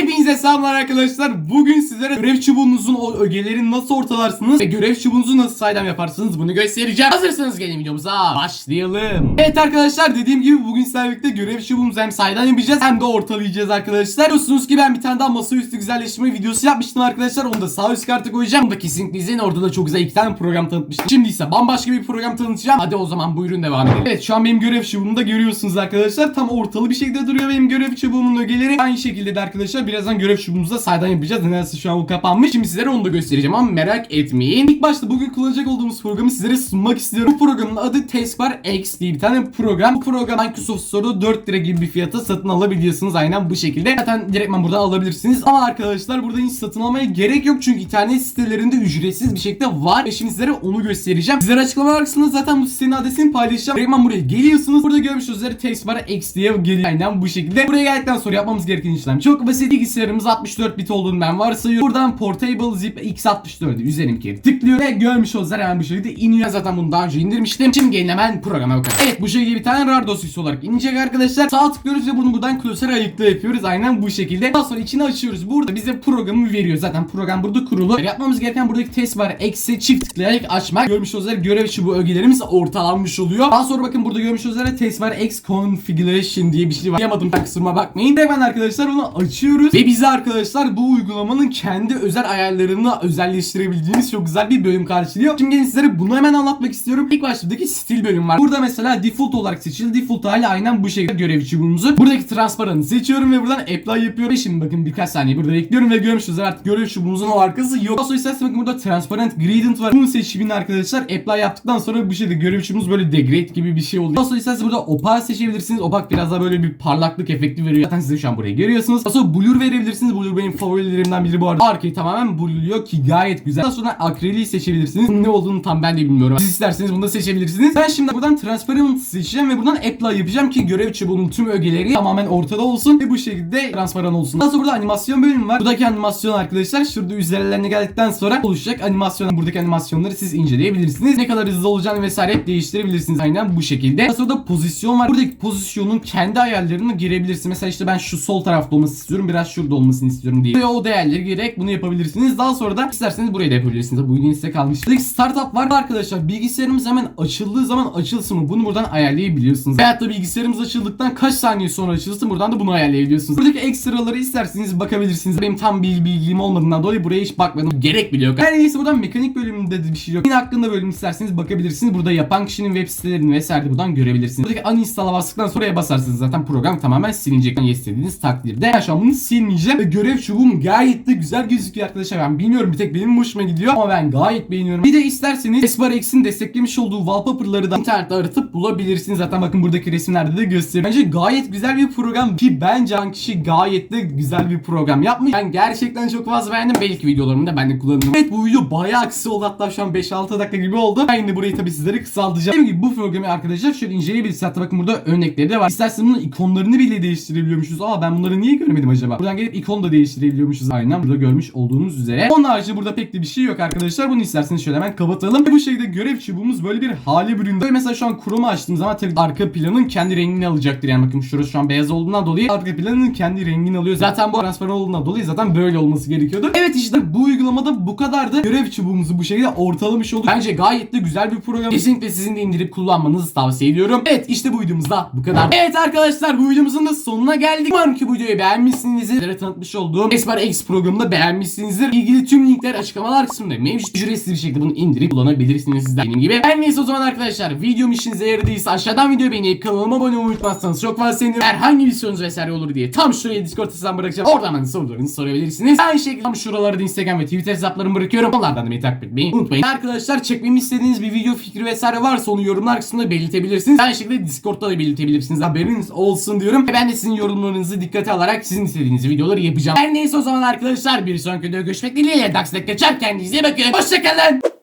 Hepinize selamlar arkadaşlar. Bugün sizlere görev çubuğunuzun o ögelerini nasıl ortalarsınız ve görev çubuğunuzu nasıl saydam yaparsınız bunu göstereceğim. Hazırsanız gelin videomuza başlayalım. Evet arkadaşlar dediğim gibi bugün sizlerle birlikte görev çubuğumuzu hem saydam yapacağız hem de ortalayacağız arkadaşlar. Biliyorsunuz ki ben bir tane daha masaüstü güzelleştirme videosu yapmıştım arkadaşlar. Onu da sağ üst karta koyacağım. Onu da kesinlikle izleyin. Orada da çok güzel iki tane program tanıtmıştım. Şimdi ise bambaşka bir program tanıtacağım. Hadi o zaman buyurun devam edelim. Evet şu an benim görev çubuğumu da görüyorsunuz arkadaşlar. Tam ortalı bir şekilde duruyor benim görev çubuğumun ögeleri. Aynı şekilde de arkadaşlar birazdan görev çubuğumuzda saydan yapacağız. Nedense şu an o kapanmış. Şimdi sizlere onu da göstereceğim ama merak etmeyin. İlk başta bugün kullanacak olduğumuz programı sizlere sunmak istiyorum. Bu programın adı Taskbar X diye bir tane program. Bu program Microsoft Store'da 4 lira gibi bir fiyata satın alabiliyorsunuz. Aynen bu şekilde. Zaten direktman buradan alabilirsiniz. Ama arkadaşlar burada hiç satın almaya gerek yok. Çünkü internet sitelerinde ücretsiz bir şekilde var. Ve şimdi sizlere onu göstereceğim. Sizlere açıklama kısmında zaten bu sitenin adresini paylaşacağım. Direktman buraya geliyorsunuz. Burada görmüş üzere Taskbar X diye geliyor. Aynen bu şekilde. Buraya geldikten sonra yapmamız gereken işlem çok basit. Bilgisayarımız 64 bit olduğunu ben varsayıyorum. Buradan Portable Zip X64'ü üzerine bir kere tıklıyor ve görmüş üzere hemen bu şekilde iniyor. Zaten bunu daha önce indirmiştim. Şimdi gelin hemen programa bakalım. Evet bu şekilde bir tane RAR dosyası olarak inecek arkadaşlar. Sağ tıklıyoruz ve bunu buradan klasöre ayıkla yapıyoruz. Aynen bu şekilde. Daha sonra içini açıyoruz. Burada bize programı veriyor. Zaten program burada kurulu. Yapmamız gereken buradaki test var. Eksi çift tıklayarak açmak. Görmüş üzere görev çubuğu ögelerimiz ortalanmış oluyor. Daha sonra bakın burada görmüş üzere test var. X configuration diye bir şey var. Yapamadım ben kusuruma bakmayın. Hemen arkadaşlar onu açıyoruz. Ve bize arkadaşlar bu uygulamanın kendi özel ayarlarını özelleştirebildiğimiz çok güzel bir bölüm karşılıyor. Şimdi gelin sizlere bunu hemen anlatmak istiyorum. İlk baştaki stil bölüm var. Burada mesela default olarak seçildi. Default hali aynen bu şekilde görev çubuğumuzu. Buradaki transparanı seçiyorum ve buradan apply yapıyorum. Ve Şimdi bakın birkaç saniye burada bekliyorum ve görmüşsünüz artık görev çubuğumuzun o arkası yok. Sonra isterseniz bakın burada transparent gradient var. Bunu seçimini arkadaşlar apply yaptıktan sonra bu şekilde görev çubuğumuz böyle degrade gibi bir şey oluyor. Sonra isterseniz burada opak seçebilirsiniz. Opak biraz daha böyle bir parlaklık efekti veriyor. Zaten siz şu an burayı görüyorsunuz. Sonra blur verebilirsiniz. Blur benim favorilerimden biri bu arada. Arkayı tamamen blurluyor ki gayet güzel. Daha sonra akriliği seçebilirsiniz. Bunun ne olduğunu tam ben de bilmiyorum. Siz isterseniz bunu da seçebilirsiniz. Ben şimdi buradan transparent seçeceğim ve buradan apply yapacağım ki görev çubuğunun tüm ögeleri tamamen ortada olsun ve bu şekilde transparan olsun. Daha sonra burada animasyon bölümü var. Buradaki animasyon arkadaşlar şurada üzerlerine geldikten sonra oluşacak animasyon. Buradaki animasyonları siz inceleyebilirsiniz. Ne kadar hızlı olacağını vesaire hep değiştirebilirsiniz. Aynen bu şekilde. Daha sonra da pozisyon var. Buradaki pozisyonun kendi ayarlarını girebilirsiniz. Mesela işte ben şu sol tarafta olmasını istiyorum. Biraz şurada olmasını istiyorum diye. Ve o değerleri girerek bunu yapabilirsiniz. Daha sonra da isterseniz burayı da yapabilirsiniz. Bu yine size kalmış. Buradaki startup var arkadaşlar. Bilgisayarımız hemen açıldığı zaman açılsın mı? Bunu buradan ayarlayabiliyorsunuz. Veyahut da bilgisayarımız açıldıktan kaç saniye sonra açılsın buradan da bunu ayarlayabiliyorsunuz. Buradaki ekstraları isterseniz bakabilirsiniz. Benim tam bilgi bilgim olmadığından dolayı buraya hiç bakmadım. Gerek bile yok. Her neyse buradan mekanik bölümünde de bir şey yok. Yine hakkında bölüm isterseniz bakabilirsiniz. Burada yapan kişinin web sitelerini vesaire de buradan görebilirsiniz. Buradaki uninstall'a bastıktan sonra basarsınız zaten program tamamen silinecek. Yani istediğiniz takdirde. Ben şu an bunu silmeyeceğim. Ve görev çubuğum gayet de güzel gözüküyor arkadaşlar. Ben bilmiyorum bir tek benim hoşuma gidiyor ama ben gayet beğeniyorum. Bir de isterseniz Esbar X'in desteklemiş olduğu wallpaper'ları da internette aratıp bulabilirsiniz. Zaten bakın buradaki resimlerde de gösteriyor. Bence gayet güzel bir program ki bence han kişi gayet de güzel bir program yapmış. Ben gerçekten çok fazla beğendim. Belki videolarımda ben de kullanırım. Evet bu video bayağı kısa oldu hatta şu an 5-6 dakika gibi oldu. Ben de burayı tabii sizlere kısaltacağım. Dediğim gibi bu programı arkadaşlar şöyle inceleyebilirsiniz. Hatta bakın burada örnekleri de var. İsterseniz bunun ikonlarını bile değiştirebiliyormuşuz. Aa ben bunları niye görmedim acaba? Buradan gelip ikon da değiştirebiliyormuşuz. Aynen burada görmüş olduğunuz üzere. Onun harici burada pek de bir şey yok arkadaşlar. Bunu isterseniz şöyle hemen kapatalım. Ve bu şekilde görev çubuğumuz böyle bir hale büründü. Ve mesela şu an Chrome'u açtığım zaman tabii arka planın kendi rengini alacaktır. Yani bakın şurası şu an beyaz olduğundan dolayı arka planın kendi rengini alıyor. Zaten bu transparan olduğundan dolayı zaten böyle olması gerekiyordu. Evet işte bu uygulamada bu kadardı. Görev çubuğumuzu bu şekilde ortalamış olduk. Bence gayet de güzel bir program. Kesinlikle sizin de indirip kullanmanızı tavsiye ediyorum. Evet işte bu videomuzda bu kadar. Evet arkadaşlar bu videomuzun da sonuna geldik. Umarım ki bu videoyu beğenmişsinizdir. Sizlere tanıtmış olduğum Esbar X programını beğenmişsinizdir. İlgili tüm linkler açıklamalar kısmında mevcut. Ücretsiz bir şekilde bunu indirip kullanabilirsiniz sizler benim gibi. Her neyse o zaman arkadaşlar videom işinize yaradıysa aşağıdan videoyu beğenip kanalıma abone olmayı unutmazsanız çok fazla sevinirim. Herhangi bir sorunuz vesaire olur diye tam şuraya Discord hesabımı bırakacağım. Oradan bana sorularınızı sorabilirsiniz. Aynı şekilde tam şuralara da Instagram ve Twitter hesaplarımı bırakıyorum. Onlardan da beni takip etmeyi unutmayın. Arkadaşlar çekmemi istediğiniz bir video fikri vesaire varsa onu yorumlar kısmında belirtebilirsiniz. Aynı şekilde Discord'da da belirtebilirsiniz. Haberiniz olsun diyorum. Ben de sizin yorumlarınızı dikkate alarak sizin istediğiniz videoları yapacağım. Her neyse o zaman arkadaşlar bir sonraki videoda görüşmek dileğiyle. Dax'la kaçar kendinize bakın. Hoşçakalın.